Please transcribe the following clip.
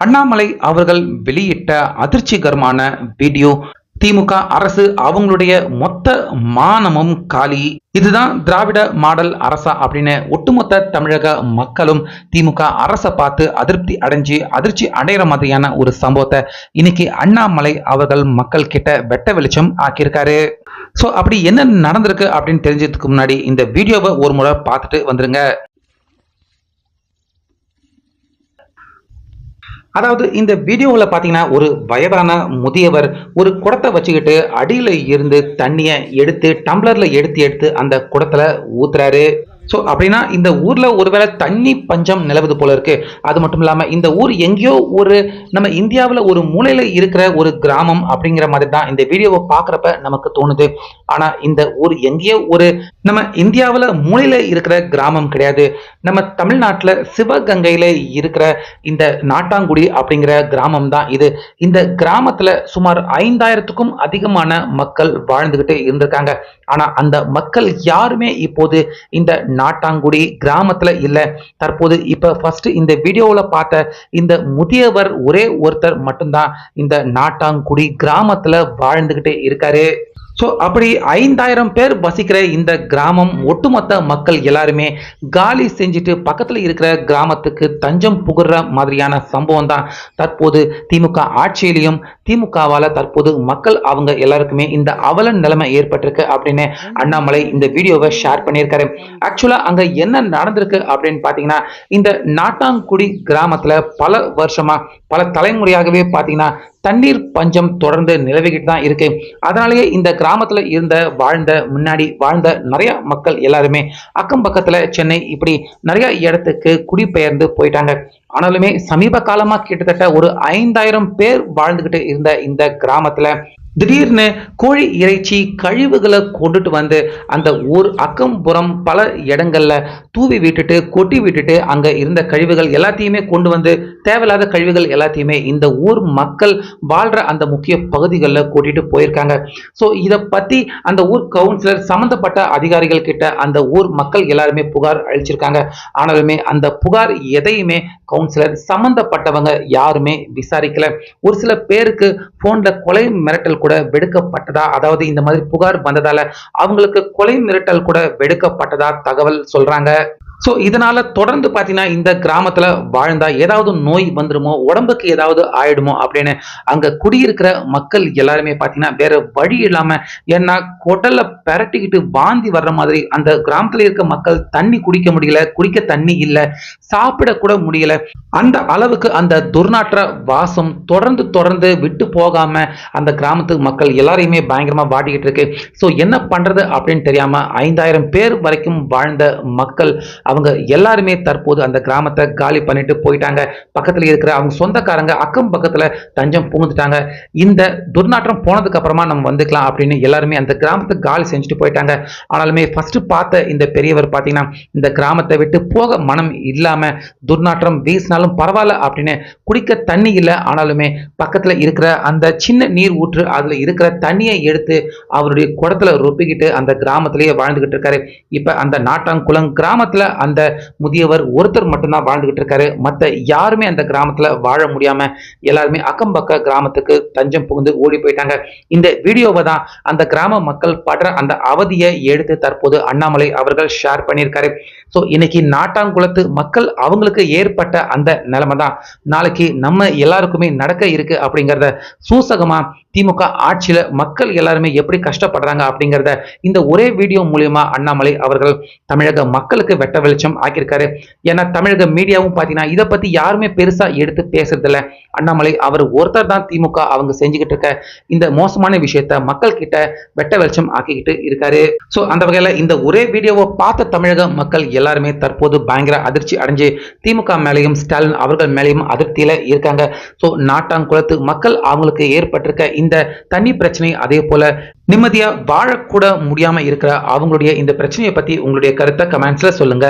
அண்ணாமலை அவர்கள் வெளியிட்ட அதிர்ச்சிகரமான வீடியோ. திமுக அரசு அவங்களுடைய மொத்த மானமும் காலி. இதுதான் திராவிட மாடல் அரசா அப்படின்னு ஒட்டுமொத்த தமிழக மக்களும் திமுக அரசை பார்த்து அதிருப்தி அடைஞ்சு அதிர்ச்சி அடைகிற மாதிரியான ஒரு சம்பவத்தை இன்னைக்கு அண்ணாமலை அவர்கள் மக்கள் கிட்ட வெட்ட வெளிச்சம் ஆக்கியிருக்காரு. ஸோ அப்படி என்ன நடந்திருக்கு அப்படின்னு தெரிஞ்சதுக்கு முன்னாடி இந்த வீடியோவை ஒரு முறை பார்த்துட்டு வந்துருங்க. அதாவது இந்த வீடியோவில் பார்த்தீங்கன்னா ஒரு வயதான முதியவர் ஒரு குடத்தை வச்சுக்கிட்டு அடியில் இருந்து தண்ணியை எடுத்து டம்ளரில் எடுத்து எடுத்து அந்த குடத்தில் ஊத்துறாரு. ஸோ அப்படின்னா இந்த ஊரில் ஒருவேளை தண்ணி பஞ்சம் நிலவுது போல இருக்கு. அது மட்டும் இல்லாமல் இந்த ஊர் எங்கேயோ ஒரு நம்ம இந்தியாவில் ஒரு மூலையில் இருக்கிற ஒரு கிராமம் அப்படிங்கிற மாதிரி தான் இந்த வீடியோவை பார்க்குறப்ப நமக்கு தோணுது. ஆனால் இந்த ஊர் எங்கேயோ ஒரு நம்ம இந்தியாவில் மூலையில் இருக்கிற கிராமம் கிடையாது. நம்ம தமிழ்நாட்டில் சிவகங்கையில் இருக்கிற இந்த நாட்டாங்குடி அப்படிங்கிற கிராமம் தான் இது. இந்த கிராமத்தில் சுமார் ஐந்தாயிரத்துக்கும் அதிகமான மக்கள் வாழ்ந்துக்கிட்டு இருந்திருக்காங்க. ஆனால் அந்த மக்கள் யாருமே இப்போது இந்த நாட்டாங்குடி கிராமத்தில் இல்லை. தற்போது இப்போ ஃபஸ்ட்டு இந்த வீடியோவில் பார்த்த இந்த முதியவர் ஒரே ஒருத்தர் மட்டும்தான் இந்த நாட்டாங்குடி கிராமத்தில் வாழ்ந்துக்கிட்டே இருக்காரு. ஸோ அப்படி ஐந்தாயிரம் பேர் வசிக்கிற இந்த கிராமம் ஒட்டுமொத்த மக்கள் எல்லாருமே காலி செஞ்சுட்டு பக்கத்தில் இருக்கிற கிராமத்துக்கு தஞ்சம் புகுற மாதிரியான சம்பவம் தான் தற்போது திமுக ஆட்சியிலையும் திமுகவால் தற்போது மக்கள் அவங்க எல்லாருக்குமே இந்த அவல நிலைமை ஏற்பட்டிருக்கு அப்படின்னு அண்ணாமலை இந்த வீடியோவை ஷேர் பண்ணியிருக்காரு. ஆக்சுவலாக அங்கே என்ன நடந்திருக்கு அப்படின்னு பார்த்தீங்கன்னா இந்த நாட்டாங்குடி கிராமத்தில் பல வருஷமாக பல தலைமுறையாகவே பார்த்தீங்கன்னா தண்ணீர் பஞ்சம் தொடர்ந்து நிலவிக்கிட்டு தான் இருக்கு. அதனாலேயே இந்த கிராமத்தில் இருந்த வாழ்ந்த முன்னாடி வாழ்ந்த நிறைய மக்கள் எல்லாருமே அக்கம் பக்கத்தில் சென்னை இப்படி நிறைய இடத்துக்கு குடிபெயர்ந்து போயிட்டாங்க. ஆனாலுமே சமீப காலமாக கிட்டத்தட்ட ஒரு ஐந்தாயிரம் பேர் வாழ்ந்துகிட்டு இருந்த இந்த கிராமத்தில் திடீர்னு கோழி இறைச்சி கழிவுகளை கொண்டுட்டு வந்து அந்த ஊர் அக்கம்புறம் பல இடங்கள்ல தூவி விட்டுட்டு கொட்டி விட்டுட்டு அங்க இருந்த கழிவுகள் எல்லாத்தையுமே கொண்டு வந்து தேவையில்லாத கழிவுகள் எல்லாத்தையுமே இந்த ஊர் மக்கள் வாழ்ற அந்த முக்கிய பகுதிகளில் கூட்டிட்டு போயிருக்காங்க. ஸோ இதை பத்தி அந்த ஊர் கவுன்சிலர் சம்பந்தப்பட்ட அதிகாரிகள் கிட்ட அந்த ஊர் மக்கள் எல்லாருமே புகார் அளிச்சிருக்காங்க. ஆனாலுமே அந்த புகார் எதையுமே கவுன்சிலர் சம்பந்தப்பட்டவங்க யாருமே விசாரிக்கல. ஒரு சில பேருக்கு போன்ல கொலை மிரட்டல் கூட வெடுக்கப்பட்டதா? அதாவது இந்த மாதிரி புகார் வந்ததால அவங்களுக்கு கொலை மிரட்டல் கூட வெடுக்கப்பட்டதா தகவல் சொல்றாங்க. ஸோ இதனால தொடர்ந்து பார்த்தீங்கன்னா இந்த கிராமத்தில் வாழ்ந்தா ஏதாவது நோய் வந்துருமோ? உடம்புக்கு ஏதாவது ஆயிடுமோ? அப்படின்னு அங்கே குடியிருக்கிற மக்கள் எல்லாருமே பார்த்தீங்கன்னா வேற வழி இல்லாமல் ஏன்னா குடல்ல பரட்டிக்கிட்டு வாந்தி வர்ற மாதிரி அந்த கிராமத்தில் இருக்க மக்கள் தண்ணி குடிக்க முடியல குடிக்க தண்ணி இல்லை சாப்பிட கூட முடியல. அந்த அளவுக்கு அந்த துர்நாற்ற வாசம் தொடர்ந்து தொடர்ந்து விட்டு போகாம அந்த கிராமத்து மக்கள் எல்லாரையுமே பயங்கரமா வாடிக்கிட்டு இருக்கு. ஸோ என்ன பண்றது அப்படின்னு தெரியாம ஐந்தாயிரம் பேர் வரைக்கும் வாழ்ந்த மக்கள் அவங்க எல்லாருமே தற்போது அந்த கிராமத்தை காலி பண்ணிட்டு போயிட்டாங்க. பக்கத்தில் இருக்கிற அவங்க சொந்தக்காரங்க அக்கம் பக்கத்துல தஞ்சம் புகுந்துட்டாங்க. இந்த துர்நாற்றம் போனதுக்கு அப்புறமா நம்ம வந்துக்கலாம் அப்படின்னு எல்லாருமே அந்த கிராமத்தை காலி செஞ்சுட்டு போயிட்டாங்க. ஆனாலுமே ஃபர்ஸ்ட் பார்த்த இந்த பெரியவர் பார்த்தீங்கன்னா இந்த கிராமத்தை விட்டு போக மனம் இல்லாம துர்நாற்றம் வீசினாலும் இருந்தாலும் பரவாயில்ல அப்படின்னு குடிக்க தண்ணி இல்லை. ஆனாலுமே பக்கத்தில் இருக்கிற அந்த சின்ன நீர் ஊற்று அதில் இருக்கிற தண்ணியை எடுத்து அவருடைய குடத்தில் ரொப்பிக்கிட்டு அந்த கிராமத்திலேயே வாழ்ந்துகிட்டு இருக்காரு. இப்போ அந்த நாட்டாங்குளம் கிராமத்தில் அந்த முதியவர் ஒருத்தர் மட்டும்தான் வாழ்ந்துகிட்டு இருக்காரு. மற்ற யாருமே அந்த கிராமத்தில் வாழ முடியாமல் எல்லாருமே அக்கம் பக்க கிராமத்துக்கு தஞ்சம் புகுந்து ஓடி போயிட்டாங்க. இந்த வீடியோவை தான் அந்த கிராம மக்கள் படுற அந்த அவதியை எடுத்து தற்போது அண்ணாமலை அவர்கள் ஷேர் பண்ணியிருக்காரு. ஸோ இன்னைக்கு நாட்டாங்குளத்து மக்கள் அவங்களுக்கு ஏற்பட்ட அந்த நிலைமை தான் நாளைக்கு நம்ம எல்லாருக்குமே நடக்க இருக்கு அப்படிங்கிறத சூசகமா திமுக ஆட்சியில மக்கள் எல்லாருமே எப்படி கஷ்டப்படுறாங்க அப்படிங்கிறத இந்த ஒரே வீடியோ மூலியமா அண்ணாமலை அவர்கள் தமிழக மக்களுக்கு வெட்ட வெளிச்சம் ஆக்கியிருக்காரு. ஏன்னா தமிழக மீடியாவும் பார்த்தீங்கன்னா இதை பத்தி யாருமே பெருசா எடுத்து பேசுறதில்ல. அண்ணாமலை அவர் ஒருத்தர் தான் திமுக அவங்க செஞ்சுக்கிட்டு இருக்க இந்த மோசமான விஷயத்த மக்கள் கிட்ட வெட்ட வெளிச்சம் ஆக்கிக்கிட்டு இருக்காரு. ஸோ அந்த வகையில இந்த ஒரே வீடியோவை பார்த்த தமிழக மக்கள் எல்லாருமே தற்போது பயங்கர அதிர்ச்சி அடைஞ்சு திமுக மேலேயும் ஸ்டாலின் அவர்கள் மேலேயும் அதிருப்தியில இருக்காங்க. ஸோ நாட்டாங்குளத்து மக்கள் அவங்களுக்கு ஏற்பட்டிருக்க இந்த தண்ணி பிரச்சனை அதே போல நிம்மதியா வாழக்கூட முடியாம இருக்கிற அவங்களுடைய இந்த பிரச்சனையை பத்தி உங்களுடைய கருத்தை கமெண்ட்ஸ்ல சொல்லுங்க.